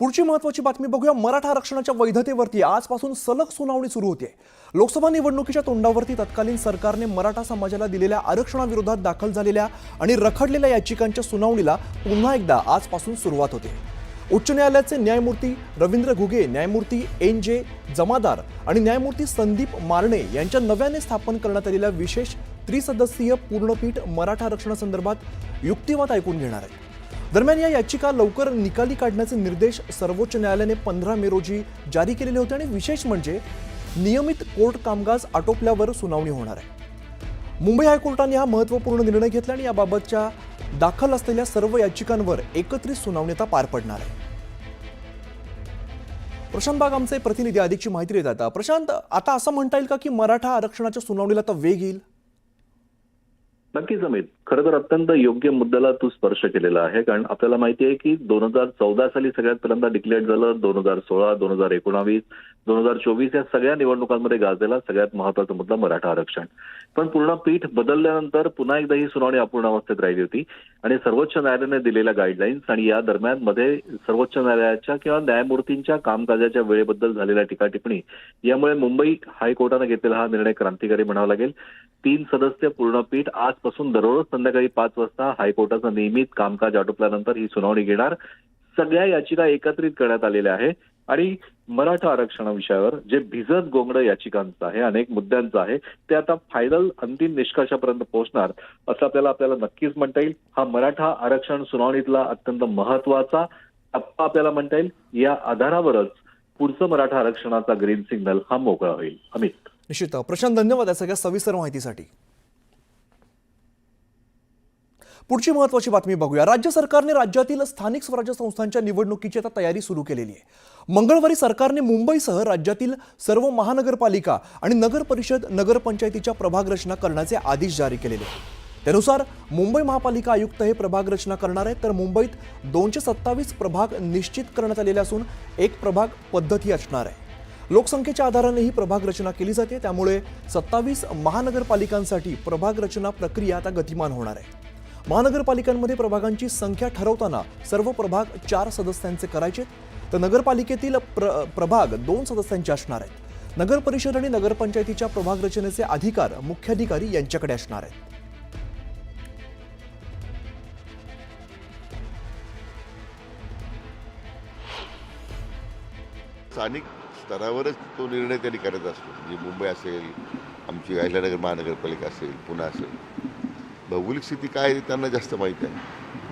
पुढची महत्वाची बातमी बघूया. मराठा आरक्षणाच्या वैधतेवरती आजपासून सलग सुनावणी सुरू होते. लोकसभा निवडणुकीच्या तोंडावरती तत्कालीन सरकारने मराठा समाजाला दिलेल्या आरक्षणाविरोधात दाखल झालेल्या आणि रखडलेल्या याचिकांच्या सुनावणीला पुन्हा एकदा आजपासून सुरुवात होते. उच्च न्यायालयाचे न्यायमूर्ती रवींद्र घुगे न्यायमूर्ती एन जे जमादार आणि न्यायमूर्ती संदीप मारणे यांच्या नव्याने स्थापन करण्यात आलेल्या विशेष त्रिसदस्यीय पूर्णपीठ मराठा आरक्षणासंदर्भात युक्तिवाद ऐकून घेणार आहे दरम्यान या याचिका लवकर निकाली काढण्याचे निर्देश सर्वोच्च न्यायालयाने पंधरा मे रोजी जारी केलेले होते आणि विशेष म्हणजे नियमित कोर्ट कामकाज आटोपल्यावर सुनावणी होणार आहे. मुंबई हायकोर्टाने हा महत्त्वपूर्ण निर्णय घेतला आणि याबाबतच्या दाखल असलेल्या सर्व याचिकांवर एकत्रित सुनावणी आता पार पडणार आहे. प्रशांत बाग आमचे प्रतिनिधी अधिकची माहिती देत आता प्रशांत आता असं म्हणता येईल का की मराठा आरक्षणाच्या सुनावणीला आता वेग येईल? नक्कीच अमित खरं तर अत्यंत योग्य मुद्द्याला तू स्पर्श केलेला आहे कारण आपल्याला माहिती आहे की दोन हजार चौदा साली सगळ्यात पहिल्यांदा डिक्लेअर झालं दोन हजार सोळा दोन हजार एकोणावीस. दोन हजार चोवीस या सगळ्या निवडणुकांमध्ये गाजलेला सगळ्यात महत्त्वाचा मुद्दा मराठा आरक्षण. पण पूर्ण पीठ बदलल्यानंतर पुन्हा एकदा ही सुनावणी अपूर्ण अवस्थेत राहिली होती आणि सर्वोच्च न्यायालयाने दिलेल्या गाईडलाईन्स आणि या दरम्यानमध्ये सर्वोच्च न्यायालयाच्या किंवा न्यायमूर्तींच्या कामकाजाच्या वेळेबद्दल झालेल्या टीका टिप्पणी यामुळे मुंबई हायकोर्टानं घेतलेला हा निर्णय क्रांतिकारी म्हणावा लागेल. तीन सदस्य पूर्ण पीठ आजपासून दररोज संध्याकाळी पाच वाजता हायकोर्टाचं नियमित कामकाज आटोपल्यानंतर ही सुनावणी घेणार. सगळ्या याचिका एकत्रित करण्यात आलेल्या आहे आणि मराठा आरक्षणाविषयावर जे भिजत गोंगड याचिकांचं आहे अनेक मुद्द्यांचं आहे ते आता फायनल अंतिम निष्कर्षापर्यंत पोहोचणार असं आपल्याला आपल्याला नक्कीच म्हणता येईल. हा मराठा आरक्षण सुनावणीतला अत्यंत महत्त्वाचा टप्पा आपल्याला म्हणता येईल. या आधारावरच पुढचं मराठा आरक्षणाचा ग्रीन सिग्नल हा मोकळा होईल. अमित. निश्चित. प्रशांत धन्यवाद या सगळ्या सविस्तर माहितीसाठी. पुढची महत्वाची बातमी बघूया. राज्य सरकारने राज्यातील स्थानिक स्वराज्य संस्थांच्या निवडणुकीची आता तयारी सुरू केलेली आहे. मंगळवारी सरकारने मुंबईसह राज्यातील सर्व महानगरपालिका आणि नगर परिषद नगरपंचायतीच्या प्रभाग रचना करण्याचे आदेश जारी केलेले त्यानुसार मुंबई महापालिका आयुक्त हे प्रभाग रचना करणार आहेत. तर मुंबईत दोनशे सत्तावीस प्रभाग निश्चित करण्यात आलेले असून एक प्रभाग पद्धती असणार आहे. लोकसंख्येच्या आधाराने ही प्रभाग रचना केली जाते. त्यामुळे सत्तावीस महानगरपालिकांसाठी प्रभाग रचना प्रक्रिया आता गतिमान होणार आहे. महानगरपालिकांमध्ये प्रभागांची संख्या ठरवताना सर्व प्रभाग चार सदस्यांचे करायचे तर नगरपालिकेतील प्र प्रभाग दोन सदस्यांचे असणार आहेत. नगर परिषद आणि नगरपंचायतीच्या प्रभाग रचनेचे अधिकार मुख्याधिकारी यांच्याकडे असणार आहेत. स्थानिक स्तरावरच तो निर्णय त्यांनी करायचा असतो. म्हणजे मुंबई असेल आमची अहिल्यानगर महानगरपालिका असेल पुणे असेल. भौगोलिक स्थिती काय आहे त्यांना जास्त माहीत आहे.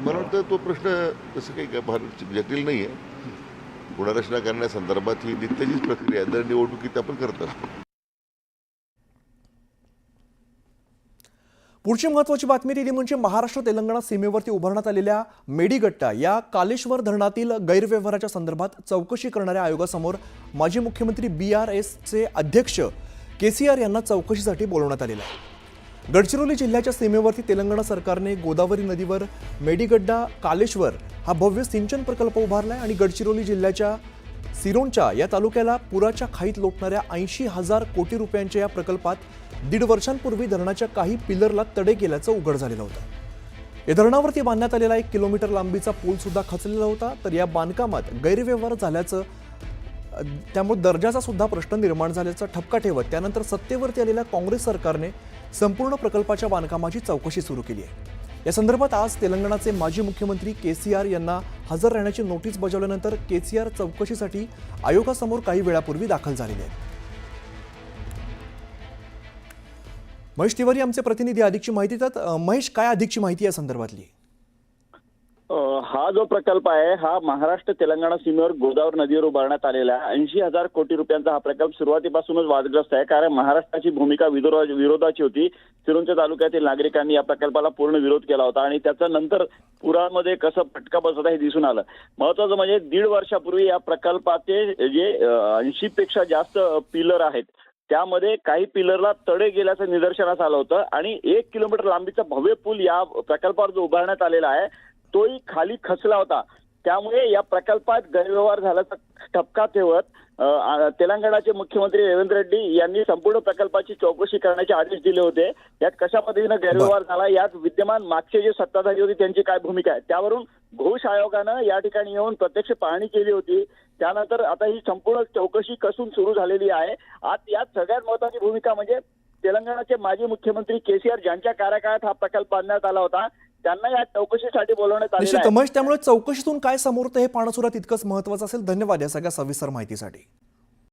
मला वाटतं तो प्रश्न तसं काही काय फार जटिल नाही आहे. गुणरचना करण्यासंदर्भात ही नित्यजीच प्रक्रिया आहे. दर निवडणुकीत आपण करत असतो. पुढची महत्वाची बातमी दिली म्हणजे महाराष्ट्र तेलंगणा सीमेवरती उभारण्यात आलेल्या मेडीगट्टा या कालेश्वर धरणातील गैरव्यवहाराच्या संदर्भात चौकशी करणाऱ्या आयोगासमोर माजी मुख्यमंत्री बी आर एसचे अध्यक्ष के सी आर यांना चौकशीसाठी बोलवण्यात आलेलं आहे. गडचिरोली जिल्ह्याच्या सीमेवरती तेलंगणा सरकारने गोदावरी नदीवर मेडीगड्डा कालेश्वर हा भव्य सिंचन प्रकल्प उभारला आहे आणि गडचिरोली जिल्ह्याच्या सिरोंचा या तालुक्याला पुराच्या खाईत लोटणाऱ्या ऐंशी हजार कोटी रुपयांच्या या प्रकल्पात दीड वर्षांपूर्वी धरणाच्या काही पिलरला तडे गेल्याचं उघड झालेलं होतं. या धरणावरती बांधण्यात आलेला एक किलोमीटर लांबीचा पूल सुद्धा खचलेला होता तर या बांधकामात गैरव्यवहार झाल्याचं त्यामुळे दर्जाचा सुद्धा प्रश्न निर्माण झाल्याचा ठपका ठेवत त्यानंतर सत्तेवरती आलेल्या काँग्रेस सरकारने संपूर्ण प्रकल्पाच्या बांधकामाची चौकशी सुरू केली आहे. या संदर्भात आज तेलंगणाचे माजी मुख्यमंत्री के सी आर यांना हजर राहण्याची नोटीस बजावल्यानंतर के सी आर चौकशीसाठी आयोगासमोर काही वेळापूर्वी दाखल झालेले आहेत. महेश तिवारी आमचे प्रतिनिधी अधिकची माहिती देतात. महेश काय अधिकची माहिती या संदर्भातली? हा जो प्रकल्प आहे हा महाराष्ट्र तेलंगणा सीमेवर गोदावरी नदीवर उभारण्यात आलेला आहे. ऐंशी हजार कोटी रुपयांचा हा प्रकल्प सुरुवातीपासूनच वादग्रस्त आहे. कारण महाराष्ट्राची भूमिका विरोधाची होती. सिरोंचा तालुक्यातील नागरिकांनी या प्रकल्पाला पूर्ण विरोध केला होता आणि त्याचा नंतर पुरामध्ये कसं फटका बसत आहे हे दिसून आलं. महत्वाचं म्हणजे दीड वर्षापूर्वी या प्रकल्पाचे जे ऐंशी पेक्षा जास्त पिलर आहेत त्यामध्ये काही पिलरला तडे गेल्याचं निदर्शनास आलं होतं आणि एक किलोमीटर लांबीचा भव्य पूल या प्रकल्पावर जो उभारण्यात आलेला आहे तोही खाली खचला होता. त्यामुळे या प्रकल्पात गैरव्यवहार झाल्याचा ठपका ठेवत तेलंगणाचे मुख्यमंत्री रेवंत रेड्डी यांनी संपूर्ण प्रकल्पाची चौकशी करण्याचे आदेश दिले होते. यात कशा पद्धतीनं गैरव्यवहार झाला यात विद्यमान मागचे जे सत्ताधारी होते त्यांची काय भूमिका आहे? त्यावरून घोष आयोगानं या ठिकाणी येऊन प्रत्यक्ष पाहणी केली होती. त्यानंतर आता ही संपूर्ण चौकशी कसून सुरू झालेली आहे. आज यात सगळ्यात महत्वाची भूमिका म्हणजे तेलंगणाचे माजी मुख्यमंत्री केसीआर ज्यांच्या कार्यकाळात हा प्रकल्प आणण्यात आला होता त्यांना या चौकशीसाठी बोलवण्यात महेश त्यामुळे चौकशीतून काय समोर येतं हे पाहणं सुद्धा तितकंच महत्वाचं असेल. धन्यवाद या सगळ्या सविस्तर माहितीसाठी.